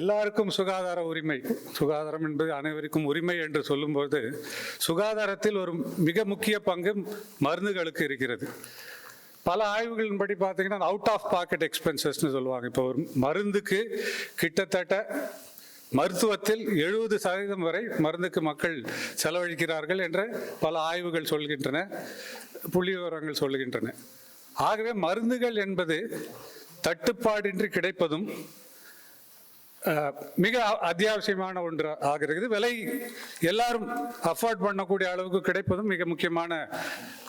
எல்லாருக்கும் சுகாதார உரிமை. சுகாதாரம் என்பது அனைவருக்கும் உரிமை என்று சொல்லும்போது சுகாதாரத்தில் ஒரு மிக முக்கிய பங்கு மருந்துகளுக்கு இருக்கிறது. பல ஆய்வுகளின்படி பார்த்தீங்கன்னா அவுட் ஆஃப் பாக்கெட் எக்ஸ்பென்சஸ்னு சொல்லுவாங்க. இப்போ ஒரு மருந்துக்கு கிட்டத்தட்ட மருத்துவத்தில் எழுபது சதவீதம் வரை மருந்துக்கு மக்கள் செலவழிக்கிறார்கள் என்று பல ஆய்வுகள் சொல்கின்றன புள்ளி விவரங்கள் சொல்கின்றன. ஆகவே மருந்துகள் என்பது தட்டுப்பாடின்றி கிடைப்பதும் மிக அத்தியாவசியமான ஒன்று ஆகிறது விலை எல்லாரும் அஃபோர்ட் பண்ணக்கூடிய அளவுக்கு கிடைப்பதும் மிக முக்கியமான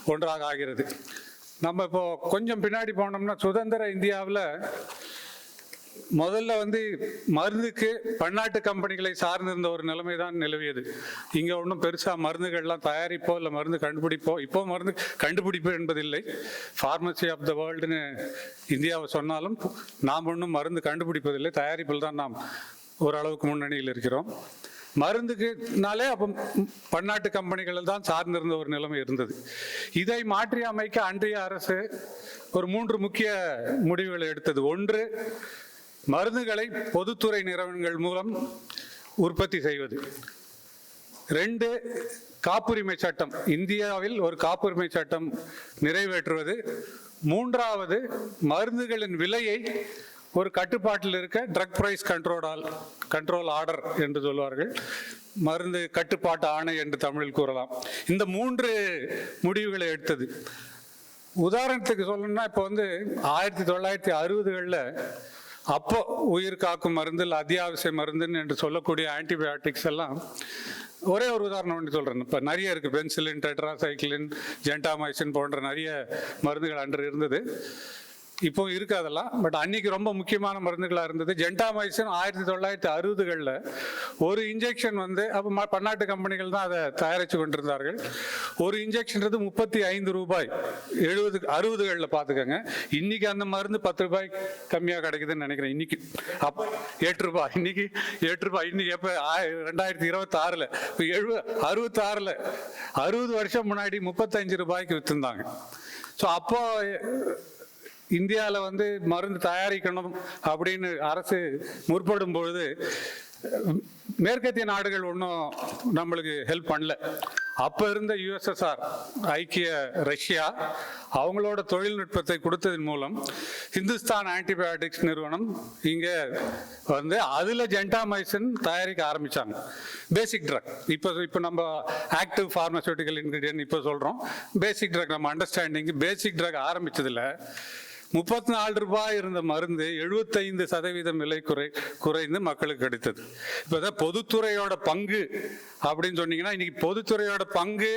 ஒன்றாக ஆகிறது. நம்ம இப்போ கொஞ்சம் பின்னாடி போனோம்னா சுதந்திர இந்தியாவில் முதல்ல வந்து மருந்துக்கு பன்னாட்டு கம்பெனிகளை சார்ந்திருந்த ஒரு நிலைமை தான் நிலவியது. இங்கே ஒன்றும் பெருசாக மருந்துகள்லாம் தயாரிப்போ இல்லை மருந்து கண்டுபிடிப்போ இப்போ மருந்து கண்டுபிடிப்பு என்பதில்லை. ஃபார்மசி ஆஃப் த வேர்ல்டுன்னு இந்தியாவை சொன்னாலும் நாம் ஒன்றும் மருந்து கண்டுபிடிப்பதில்லை. தயாரிப்பில் தான் நாம் ஓரளவுக்கு முன்னணியில் இருக்கிறோம். மருந்துக்குனாலே அப்போ பன்னாட்டு கம்பெனிகள் தான் சார்ந்திருந்த ஒரு நிலைமை இருந்தது. இதை மாற்றி அமைக்க அன்றைய அரசு ஒரு மூன்று முக்கிய முடிவுகளை எடுத்தது. ஒன்று மருந்துகளை பொதுத்துறை நிறுவனங்கள் மூலம் உற்பத்தி செய்வது. ரெண்டு காப்புரிமை சட்டம். இந்தியாவில் ஒரு காப்புரிமை சட்டம் நிறைவேற்றுவது. மூன்றாவது மருந்துகளின் விலையை ஒரு கட்டுப்பாட்டில் இருக்க drug price control control order என்று சொல்வார்கள். மருந்து கட்டுப்பாட்டு ஆணை என்று தமிழில் கூறலாம். இந்த மூன்று முடிவுகளை எடுத்தது. உதாரணத்துக்கு சொல்லணும்னா இப்போ வந்து ஆயிரத்தி தொள்ளாயிரத்தி அறுபதுகளில் அப்போ உயிர் காக்கும் மருந்தில் அத்தியாவசிய மருந்துன்னு என்று சொல்லக்கூடிய ஆன்டிபயோட்டிக்ஸ் எல்லாம் ஒரே ஒரு உதாரணம் ஒன்று சொல்கிறேன் இப்போ நிறைய இருக்குது பென்சிலின் டெட்ராசைக்ளின் ஜென்டாமைசின் போன்ற நிறைய மருந்துகள் அன்று இருந்தது. இப்போ இருக்கு அதெல்லாம். பட் அன்னைக்கு ரொம்ப முக்கியமான மருந்துகளாக இருந்தது. ஜென்டாமைசின் ஆயிரத்தி தொள்ளாயிரத்தி அறுபதுகளில் ஒரு இன்ஜெக்ஷன் வந்து அப்போ ம- பன்னாட்டு கம்பெனிகள் தான் அதை தயாரித்து கொண்டிருந்தார்கள். ஒரு இன்ஜெக்ஷன்றது முப்பத்தி ஐந்து ரூபாய். எழுபது அறுபதுகளில் பார்த்துக்கோங்க இன்னைக்கு அந்த மருந்து பத்து ரூபாய் கம்மியாக கிடைக்குதுன்னு நினைக்கிறேன் இன்னைக்கு. அப் எட்டு ரூபாய் இன்னைக்கு எட்டு ரூபாய். இன்னைக்கு எப்போ ரெண்டாயிரத்தி இருபத்தி ஆறில் இப்போ எழுபது அறுபத்தாறில். அறுபது வருஷம் முன்னாடி முப்பத்தஞ்சு ரூபாய்க்கு விற்றுந்தாங்க ஸோ அப்போ இந்தியாவில் வந்து மருந்து தயாரிக்கணும் அப்படின்னு அரசு முற்படும் பொழுது மேற்கத்திய நாடுகள் ஒன்றும் நம்மளுக்கு ஹெல்ப் பண்ணல. அப்போ இருந்த யுஎஸ்எஸ்ஆர் ஐக்கிய ரஷ்யா அவங்களோட தொழில்நுட்பத்தை கொடுத்ததன் மூலம் ஹிந்துஸ்தான் ஆன்டிபயோட்டிக்ஸ் நிறுவனம் இங்கே வந்து அதில் ஜென்டாமைசின் தயாரிக்க ஆரம்பித்தாங்க பேசிக் ட்ரக் இப்போ இப்போ நம்ம ஆக்டிவ் ஃபார்மசூட்டிக்கல் இன்க்ரீடியன்ட் இப்போ சொல்கிறோம் பேசிக் ட்ரக் நம்ம அண்டர்ஸ்டாண்டிங் பேசிக் ட்ரக் ஆரம்பிச்சதுல முப்பத்தி நாலு ரூபாய் இருந்த மருந்து எழுபத்தைந்து சதவீதம் விலை குறை குறைந்து மக்களுக்கு கிடைத்தது. இப்போதான் பொதுத்துறையோட பங்கு அப்படின்னு சொன்னீங்கன்னா இன்னைக்கு பொதுத்துறையோட பங்கு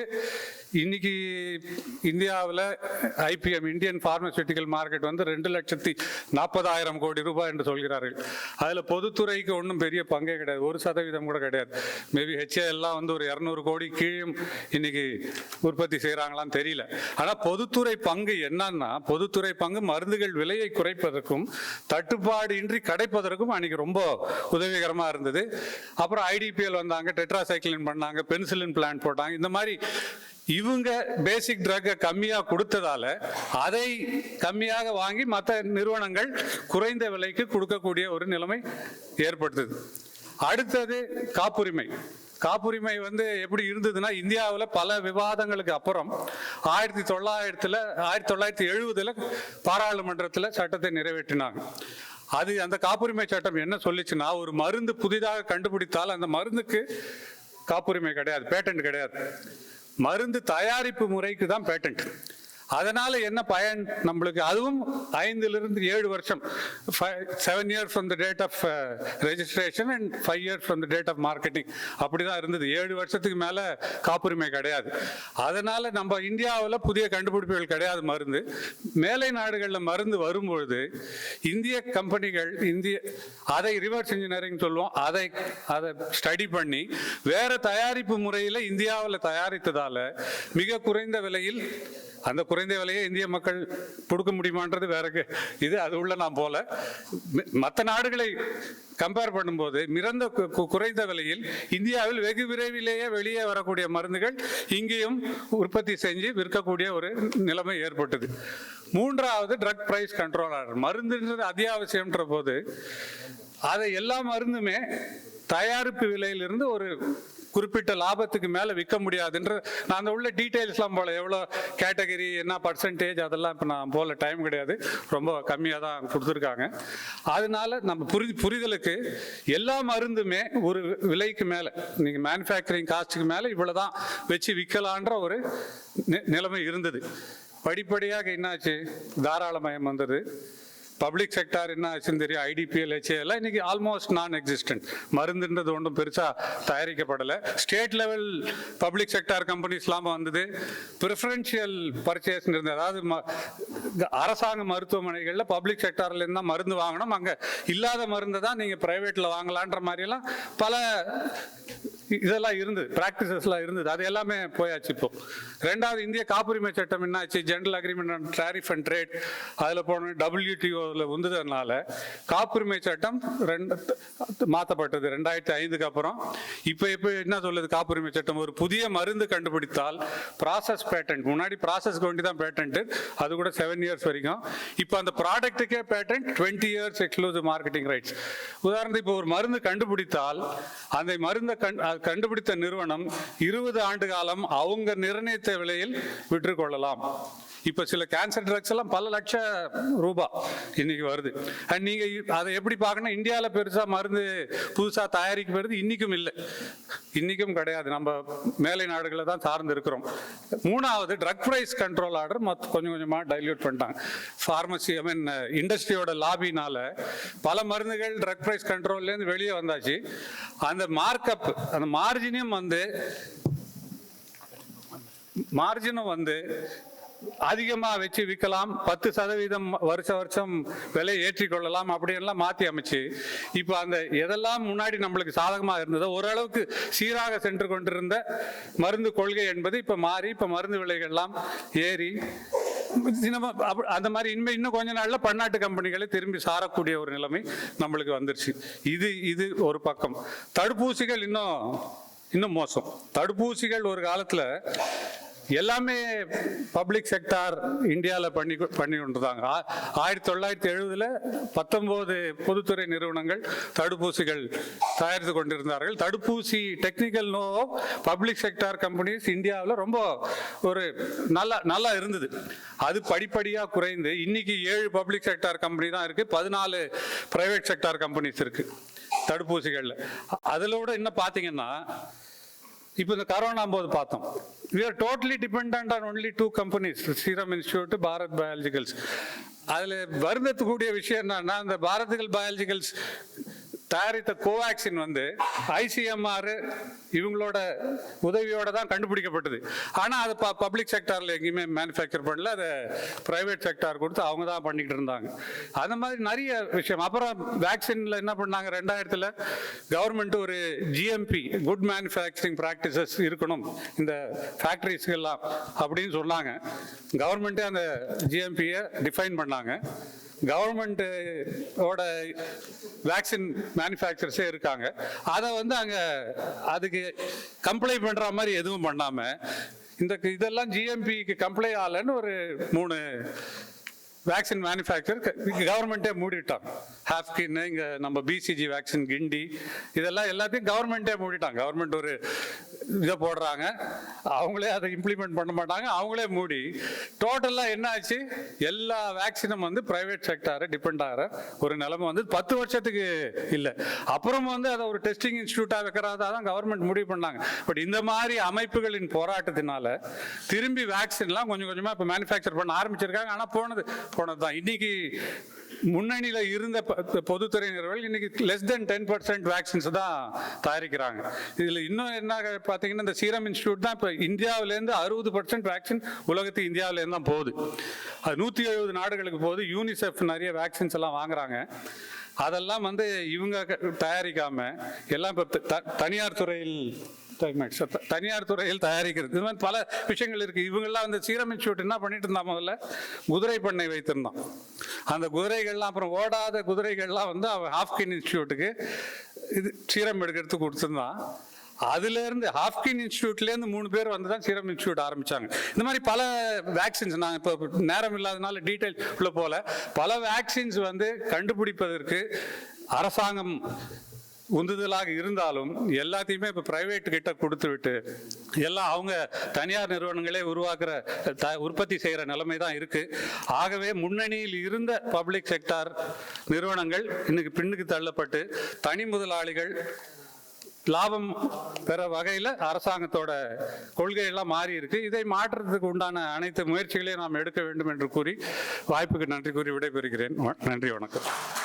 இன்னைக்கு இந்தியாவில் ஐபிஎம் இந்தியன் பார்மசூட்டிக்கல் மார்க்கெட் வந்து ரெண்டு லட்சத்தி நாற்பதாயிரம் கோடி ரூபாய் என்று சொல்கிறார்கள். அதில் பொதுத்துறைக்கு ஒன்றும் பெரிய பங்கே கிடையாது. ஒரு சதவீதம் கூட கிடையாது. மேபி ஹெச்ஏஎல்லாம் வந்து ஒரு இரநூறு கோடி கீழும் இன்னைக்கு உற்பத்தி செய்கிறாங்களான்னு தெரியல. ஆனால் பொதுத்துறை பங்கு என்னன்னா பொதுத்துறை பங்கு மருந்துகள் விலையை குறைப்பதற்கும் தட்டுப்பாடு இன்றி கிடைப்பதற்கும் அன்னைக்கு ரொம்ப உதவிகரமாக இருந்தது. அப்புறம் ஐடிபிஎல் வந்தாங்க டெட்ராசைக்ளின் பண்ணாங்க பென்சிலின் பிளான் போட்டாங்க. இந்த மாதிரி இவங்க பேசிக் ட்ரக்கை கம்மியாக கொடுத்ததால அதை கம்மியாக வாங்கி மற்ற நிறுவனங்கள் குறைந்த விலைக்கு கொடுக்கக்கூடிய ஒரு நிலைமை ஏற்படுத்துது. அடுத்தது காப்புரிமை. காப்புரிமை வந்து எப்படி இருந்ததுன்னா இந்தியாவில் பல விவாதங்களுக்கு அப்புறம் ஆயிரத்தி தொள்ளாயிரத்தில் ஆயிரத்தி தொள்ளாயிரத்தி எழுபதில் பாராளுமன்றத்தில் சட்டத்தை நிறைவேற்றினாங்க. அது அந்த காப்புரிமை சட்டம் என்ன சொல்லிச்சுன்னா ஒரு மருந்து புதிதாக கண்டுபிடித்தால் அந்த மருந்துக்கு காப்புரிமை கிடையாது பேட்டன்ட் கிடையாது. மருந்து தயாரிப்பு முறைக்கு தான் பேட்டன்ட் அதனால என்ன பயன் நம்மளுக்கு? அதுவும் ஐந்திலிருந்து ஏழு வருஷம். Seven years from the date of registration and five years from the date of marketing அப்படிதான் இருந்தது. ஏழு வருஷத்துக்கு மேலே காப்புரிமை கிடையாது. அதனால நம்ம இந்தியாவில் புதிய கண்டுபிடிப்புகள் கிடையாது மருந்து. மேலை நாடுகளில் மருந்து வரும்பொழுது இந்திய கம்பெனிகள் இந்திய அதை ரிவர்ஸ் இன்ஜினியரிங் சொல்லுவோம். அதை அதை ஸ்டடி பண்ணி வேற தயாரிப்பு முறையில் இந்தியாவில் தயாரித்ததால் மிக குறைந்த விலையில் அந்த குறைந்த விலையை இந்திய மக்கள் கொடுக்க முடியுமான்றது வேற இது அது உள்ள நான் போல. மற்ற நாடுகளை கம்பேர் பண்ணும்போது மிரந்த கு- கு- குறைந்த விலையில் இந்தியாவில் வெகு விரைவிலேயே வெளியே வரக்கூடிய மருந்துகள் இங்கேயும் உற்பத்தி செஞ்சு விற்கக்கூடிய ஒரு நிலைமை ஏற்பட்டது. மூன்றாவது ட்ரக் பிரைஸ் கண்ட்ரோல் மருந்துன்றது அத்தியாவசியம்ன்ற போது அதை எல்லா மருந்துமே தயாரிப்பு விலையிலிருந்து ஒரு குறிப்பிட்ட லாபத்துக்கு மேலே விற்க முடியாதுன்ற நான் அந்த உள்ள டீட்டெயில்ஸ்லாம் போல எவ்வளோ கேட்டகரி என்ன பர்சன்டேஜ் அதெல்லாம் இப்போ நான் போல டைம் கிடையாது. ரொம்ப கம்மியாக தான் கொடுத்துருக்காங்க. அதனால நம்ம புரி புரிதலுக்கு எல்லா மருந்துமே ஒரு விலைக்கு மேலே நீங்கள் மேனுஃபேக்சரிங் காஸ்ட்டுக்கு மேலே இவ்வளோ தான் வச்சு விற்கலான்ற ஒரு நிலைமை இருந்தது. படிப்படியாக என்னாச்சு? தாராளமயம் வந்தது. பப்ளிக் செக்டார் என்ன ஆச்சுன்னு தெரியும்? ஐடிபிஎல் ஹெச்ஏஎல் இன்னைக்கு ஆல்மோஸ்ட் நான் எக்ஸிஸ்டன்ட் மருந்துன்றது ஒன்றும் பெருசாக தயாரிக்கப்படலை. ஸ்டேட் லெவல் பப்ளிக் செக்டார் கம்பெனிஸ்லாம் வந்தது. ப்ரிஃபரன்ஷியல் பர்ச்சேஸ் இருந்தது. அதாவது ம- அரசாங்க மருத்துவமனைகளில் பப்ளிக் செக்டார்லேருந்து தான் மருந்து வாங்கணும். அங்கே இல்லாத மருந்தை தான் நீங்கள் ப்ரைவேட்டில் வாங்கலான்ற மாதிரியெல்லாம் பல இதெல்லாம் இருந்தது ப்ராக்டிசஸ்லாம் இருந்தது. அது எல்லாமே போயாச்சு இப்போ. ரெண்டாவது இந்திய காப்புரிமை சட்டம் என்னாச்சு? General agreement on tariff and trade அதில் போன டபிள்யூடிஓவில் வந்ததுனால காப்புரிமை சட்டம் ரெண்டு மாற்றப்பட்டது ரெண்டாயிரத்தி ஐந்துக்கு அப்புறம். இப்போ இப்போ என்ன சொல்லுது காப்புரிமை சட்டம்? ஒரு புதிய மருந்து கண்டுபிடித்தால் ப்ராசஸ் பேட்டன்ட் முன்னாடி ப்ராசஸ்க்கு வேண்டி தான் பேட்டன்ட் அது கூட செவன் இயர்ஸ் வரைக்கும். இப்போ அந்த ப்ராடக்ட்டுக்கே patent twenty years exclusive marketing rights உதாரணத்துக்கு இப்போ ஒரு மருந்து கண்டுபிடித்தால் அந்த மருந்தை கண் அது கண்டுபிடித்த நிறுவனம் இருபது ஆண்டு காலம் அவங்க நிர்ணயித்த விலையில் விற்றுக்கொள்ளலாம். இப்போ சில கேன்சர் ட்ரக்ஸ் எல்லாம் பல லட்ச ரூபாய் இன்னைக்கு வருது. அண்ட் நீங்க அதை எப்படி பார்க்கணும்? இந்தியாவில் பெருசா மருந்து புதுசா தயாரிக்கப்படுது இன்னைக்கும் இல்லை. இன்னைக்கும் கிடையாது. நம்ம மேலை நாடுகளை தான் சார்ந்து இருக்கிறோம். மூணாவது ட்ரக் பிரைஸ் கண்ட்ரோல் ஆர்டர் மற்ற கொஞ்சம் கொஞ்சமாக டைல்யூட் பண்ணிட்டாங்க. ஃபார்மசி ஐ மீன் இண்டஸ்ட்ரியோட லாபினால பல மருந்துகள் ட்ரக் பிரைஸ் கண்ட்ரோல்லேருந்து வெளியே வந்தாச்சு. அந்த மார்க்கப் அந்த மார்ஜினும் வந்து மார்ஜினும் வந்து அதிகமா வச்சு விற்கலாம். பத்து சதவீதம் வருஷ வருஷம் விலை ஏற்றிக்கொள்ளலாம் அப்படின்லாம் மாற்றி அமைச்சு இப்போ அந்த எதெல்லாம் முன்னாடி நம்மளுக்கு சாதகமாக இருந்ததோ ஓரளவுக்கு சீராக சென்று கொண்டிருந்த மருந்து கொள்கை என்பது இப்போ மாறி இப்போ மருந்து விலைகள்லாம் ஏறி அந்த மாதிரி இனிமே இன்னும் கொஞ்ச நாள்ல பன்னாட்டு கம்பெனிகளை திரும்பி சாரக்கூடிய ஒரு நிலைமை நம்மளுக்கு வந்துருச்சு. இது இது ஒரு பக்கம். தடுப்பூசிகள் இன்னும் இன்னும் மோசம். தடுப்பூசிகள் ஒரு காலத்துல எல்லாமே பப்ளிக் செக்டார் இந்தியாவில் பண்ணி பண்ணி கொண்டிருந்தாங்க ஆயிரத்தி தொள்ளாயிரத்தி எழுபதில் பத்தொம்போது பொதுத்துறை நிறுவனங்கள் தடுப்பூசிகள் தயாரித்து கொண்டிருந்தார்கள். தடுப்பூசி technical know public sector companies இந்தியாவில் ரொம்ப ஒரு நல்லா நல்லா இருந்தது. அது படிப்படியாக குறைந்து இன்னைக்கு ஏழு பப்ளிக் செக்டார் கம்பெனி தான் இருக்குது பதினாலு ப்ரைவேட் செக்டார் கம்பெனிஸ் இருக்குது தடுப்பூசிகளில். அதில் கூட என்ன பார்த்தீங்கன்னா இப்போ இந்த கரோனா போது பார்த்தோம். We are totally dependent on only two companies Serum Institute Bharat Biologicals அதில் வருந்தத்துக்கூடிய விஷயம் என்னன்னா இந்த பாரதிகள் பயாலஜிக்கல்ஸ் தயாரித்த கோவேக்சின் வந்து ஐசிஎம்ஆர் இவங்களோட உதவியோட தான் கண்டுபிடிக்கப்பட்டது. ஆனால் அது பப்ளிக் செக்டாரில் எங்கேயுமே மேனுஃபேக்சர் பண்ணல. அதை ப்ரைவேட் செக்டார் கொடுத்து அவங்க தான் பண்ணிக்கிட்டு இருந்தாங்க. அந்த மாதிரி நிறைய விஷயம். அப்புறம் வேக்சினில் என்ன பண்ணாங்க? ரெண்டாயிரத்தில் கவர்மெண்ட் ஒரு ஜிஎம்பி குட் மேனுஃபேக்சரிங் ப்ராக்டிசஸ் இருக்கணும். இந்த ஃபேக்ட்ரிஸ்க்கெல்லாம் அப்படின்னு சொன்னாங்க. கவர்மெண்ட்டே அந்த ஜிஎம்பியை டிஃபைன் பண்ணாங்க. கவர்மெண்ட்டோட வேக்சின் மேனுஃபேக்சர்ஸே இருக்காங்க. அதை வந்து அங்கே அதுக்கு கம்ப்ளைண்ட் பண்ணுற மாதிரி எதுவும் பண்ணாமல் இந்த இதெல்லாம் ஜிஎம்பிக்கு கம்ப்ளைண்ட் ஆகலைன்னு ஒரு மூணு வேக்சின் மேனுஃபேக்சர் கவர்மெண்ட்டே மூடிட்டாங்க. ஹாஃப்கின்னு இங்கே நம்ம பிசிஜி வேக்சின் கிண்டி இதெல்லாம் எல்லாத்தையும் கவர்மெண்ட்டே மூடிட்டாங்க. கவர்மெண்ட் ஒரு இதை போடுறாங்க. அவங்களே அதை இம்ப்ளிமெண்ட் பண்ண மாட்டாங்க. அவங்களே மூடி. டோட்டலாக என்ன ஆச்சு? எல்லா வேக்சினும் வந்து ப்ரைவேட் செக்டாரை டிபெண்ட் ஆகிற ஒரு நிலைமை வந்து பத்து வருஷத்துக்கு இல்லை. அப்புறம் வந்து அதை ஒரு டெஸ்டிங் இன்ஸ்டியூட்டாக வைக்கிறதா தான் கவர்மெண்ட் முடிவு பண்ணாங்க. பட் இந்த மாதிரி அமைப்புகளின் போராட்டத்தினால திரும்பி வேக்சின்லாம் கொஞ்சம் கொஞ்சமாக இப்போ மேனுஃபேக்சர் பண்ண ஆரம்பிச்சிருக்காங்க. ஆனால் போனது போனது தான் இன்னைக்கு முன்னணியில் இருந்த ப- பொதுத்துறை நிறுவனம் இன்னைக்கு less than ten percent vaccines தான் தயாரிக்கிறாங்க. இதில் இன்னும் என்ன பார்த்தீங்கன்னா இந்த சீரம் இன்ஸ்டியூட் தான் இப்போ இந்தியாவிலேருந்து அறுபது பர்சன்ட் வேக்சின் உலகத்து இந்தியாவிலேருந்து தான் போகுது. அது நூற்றி எழுபது நாடுகளுக்கு போகுது. யூனிசெஃப் நிறைய வேக்சின்ஸ் எல்லாம் வாங்குறாங்க. அதெல்லாம் வந்து இவங்க க- எல்லாம் இப்போ த- தனியார் துறையில் தனியார் துறையில் தயாரிக்கிறது. இது மாதிரி பல விஷயங்கள் இருக்கு. இவங்கெல்லாம் வந்து சீரம் விட்டு என்ன பண்ணிட்டு இருந்தா முதல்ல? குதிரை பண்ணை வைத்திருந்தான் அந்த குதிரைகள்லாம் அப்புறம் ஓடாத குதிரைகள்லாம் வந்து அவன் ஹாஃப்கின் இன்ஸ்டியூட்டுக்கு இது சீரம் எடுக்கிறதுக்கு கொடுத்துருந்தான் அதுல இருந்து ஹாஃப்கின் இன்ஸ்டியூட்லேருந்து மூணு பேர் வந்து தான் சீரம் இன்ஸ்டியூட் ஆரம்பிச்சாங்க. இந்த மாதிரி பல வேக்சின்ஸ் நான் இப்போ நேரம் இல்லாதனால டீட்டெயில் உள்ள போல பல வேக்சின்ஸ் வந்து கண்டுபிடிப்பதற்கு அரசாங்கம் உந்துதலாக இருந்தாலும் எல்லாத்தையுமே இப்போ ப்ரைவேட் கிட்ட கொடுத்து விட்டு எல்லாம் அவங்க தனியார் நிறுவனங்களே உருவாக்குற த உற்பத்தி செய்கிற நிலைமை தான் இருக்குது ஆகவே முன்னணியில் இருந்த பப்ளிக் செக்டார் நிறுவனங்கள் இன்னைக்கு பின்னுக்கு தள்ளப்பட்டு தனி முதலாளிகள் லாபம் பெற வகையில் அரசாங்கத்தோட கொள்கையெல்லாம் மாறி இருக்கு இதை மாற்றுறதுக்கு உண்டான அனைத்து முயற்சிகளையும் நாம் எடுக்க வேண்டும் என்று கூறி வாய்ப்புக்கு நன்றி கூறி விடைபெறுகிறேன். நன்றி வணக்கம்.